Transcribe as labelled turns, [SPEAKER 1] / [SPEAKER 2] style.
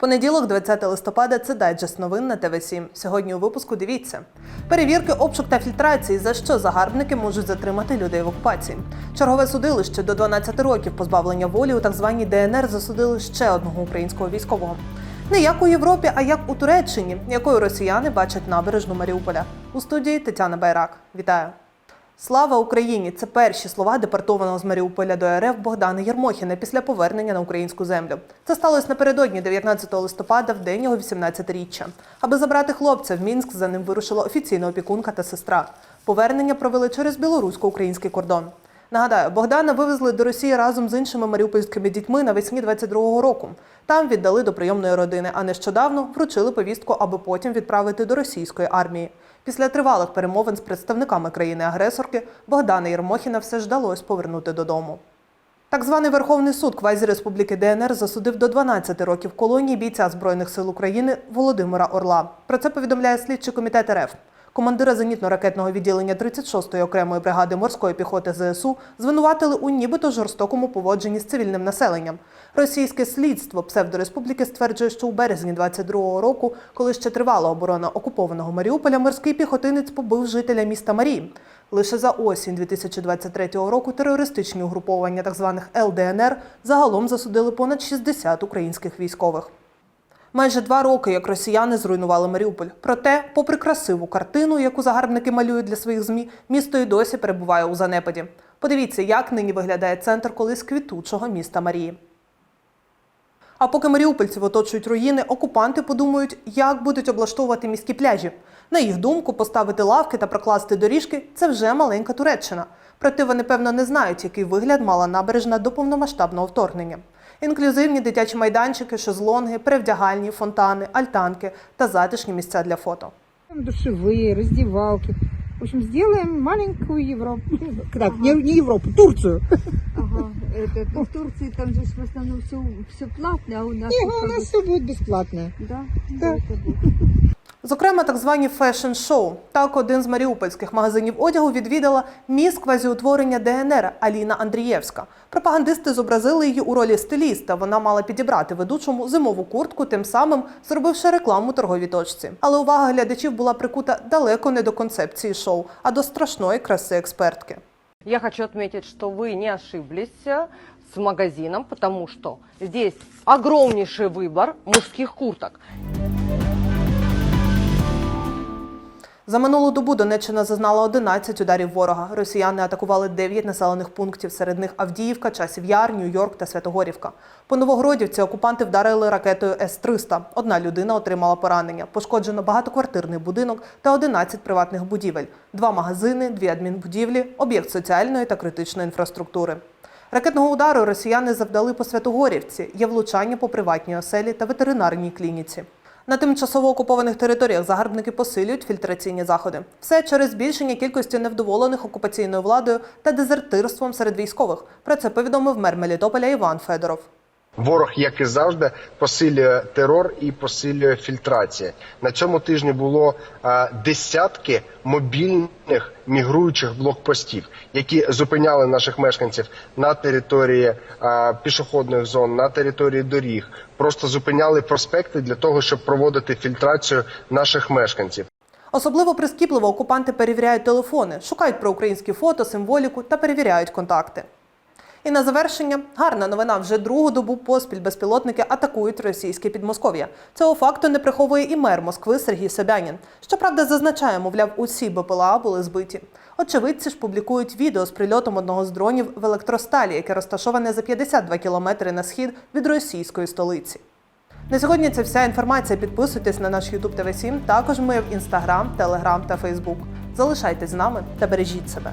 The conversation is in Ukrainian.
[SPEAKER 1] Понеділок, 20 листопада, це дайджест новин на ТВ 7 Сьогодні у випуску дивіться перевірки, обшук та фільтрації, за що загарбники можуть затримати людей в окупації. Чергове судилище до 12 років позбавлення волі у так званій ДНР засудили ще одного українського військового. Не як у Європі, а як у Туреччині, якою росіяни бачать набережну Маріуполя. У студії Тетяна Байрак. Вітаю. Слава Україні! Це перші слова депортованого з Маріуполя до РФ Богдана Єрмохіна після повернення на українську землю. Це сталося напередодні 19 листопада, в день його 18-річчя. Аби забрати хлопця в Мінськ, за ним вирушила офіційна опікунка та сестра. Повернення провели через білорусько-український кордон. Нагадаю, Богдана вивезли до Росії разом з іншими маріупольськими дітьми навесні 22-го року. Там віддали до прийомної родини, а нещодавно вручили повістку, аби потім відправити до російської армії. Після тривалих перемовин з представниками країни-агресорки Богдана Єрмохіна все ж вдалося повернути додому. Так званий Верховний суд квазі-республіки ДНР засудив до 12 років колонії бійця Збройних сил України Володимира Орла. Про це повідомляє слідчий комітет РФ. Командира зенітно-ракетного відділення 36-ї окремої бригади морської піхоти ЗСУ звинуватили у нібито жорстокому поводженні з цивільним населенням. Російське слідство псевдореспубліки стверджує, що у березні 22-го року, коли ще тривала оборона окупованого Маріуполя, морський піхотинець побив жителя міста Марії. Лише за осінь 2023 року терористичні угруповання так званих ЛДНР загалом засудили понад 60 українських військових. Майже два роки, як росіяни зруйнували Маріуполь. Проте, попри красиву картину, яку загарбники малюють для своїх змі, місто й досі перебуває у занепаді. Подивіться, як нині виглядає центр колись квітучого міста Марії. А поки маріупольців оточують руїни, окупанти подумають, як будуть облаштовувати міські пляжі. На їх думку, поставити лавки та прокласти доріжки це вже маленька Туреччина. Проте вони, певно, не знають, який вигляд мала набережна до повномасштабного вторгнення Інклюзивні дитячі майданчики, шезлонги, перевдягальні, фонтани, альтанки та затишні місця для фото.
[SPEAKER 2] Там Душевые, раздевалки. В общем, сделаем маленькую Европу. Так, не, не Европу, Турцию.
[SPEAKER 3] Ага, это, ну, в Турции там же ж в основном все, все платно, а у нас...
[SPEAKER 2] Не,
[SPEAKER 3] вот
[SPEAKER 2] у
[SPEAKER 3] как
[SPEAKER 2] нас
[SPEAKER 3] бы-
[SPEAKER 2] все будет бесплатное.
[SPEAKER 3] Да?
[SPEAKER 2] Да.
[SPEAKER 3] Это будет.
[SPEAKER 1] Зокрема, так звані фешн-шоу. Так, один з маріупольських магазинів одягу відвідала міс квазіутворення ДНР Аліна Андрієвська. Пропагандисти зобразили її у ролі стиліста. Вона мала підібрати ведучому зимову куртку, тим самим зробивши рекламу торговій точці. Але увага глядачів була прикута далеко не до концепції шоу, а до страшної краси експертки.
[SPEAKER 4] Я хочу отметить, что вы не ошиблись э, с магазином, потому что здесь огромнейший выбор мужских курток.
[SPEAKER 1] За минулу добу Донеччина зазнала 11 ударів ворога. Росіяни атакували 9 населених пунктів. Серед них Авдіївка, Часів Яр, Нью-Йорк та Святогорівка. По Новогродівці окупанти вдарили ракетою С-300. Одна людина отримала поранення. Пошкоджено багатоквартирний будинок та 11 приватних будівель, два магазини, дві адмінбудівлі, об'єкт соціальної та критичної інфраструктури. Ракетного удару росіяни завдали по Святогорівці. Є влучання по приватній оселі та ветеринарній клініці. На тимчасово окупованих територіях загарбники посилюють фільтраційні заходи. Все через збільшення кількості невдоволених окупаційною владою та дезертирством серед військових. Про це повідомив мер Мелітополя Іван Федоров.
[SPEAKER 5] Ворог, як і завжди, посилює терор і посилює фільтрацію. На цьому тижні було е, десятки мобільних мігруючих блокпостів, які зупиняли наших мешканців на території е, пішохідних зон, на території доріг, просто зупиняли проспекти для того, щоб проводити фільтрацію наших мешканців.
[SPEAKER 1] Особливо прискіпливо окупанти перевіряють телефони, шукають проукраїнські фото, символіку та перевіряють контакти. І на завершення гарна новина. Вже другу добу поспіль безпілотники атакують російське Підмосков'я. Цього факту не приховує і мер Москви Сергій Собянін. Щоправда, зазначає, мовляв, усі БПЛА були збиті. Очевидці ж публікують відео з прильотом одного з дронів в електросталі, яке розташоване за 52 кілометри на схід від російської столиці. На сьогодні це вся інформація. Підписуйтесь на наш YouTube TV 7 Також ми в Instagram, Telegram та Facebook. Залишайтесь з нами та бережіть себе.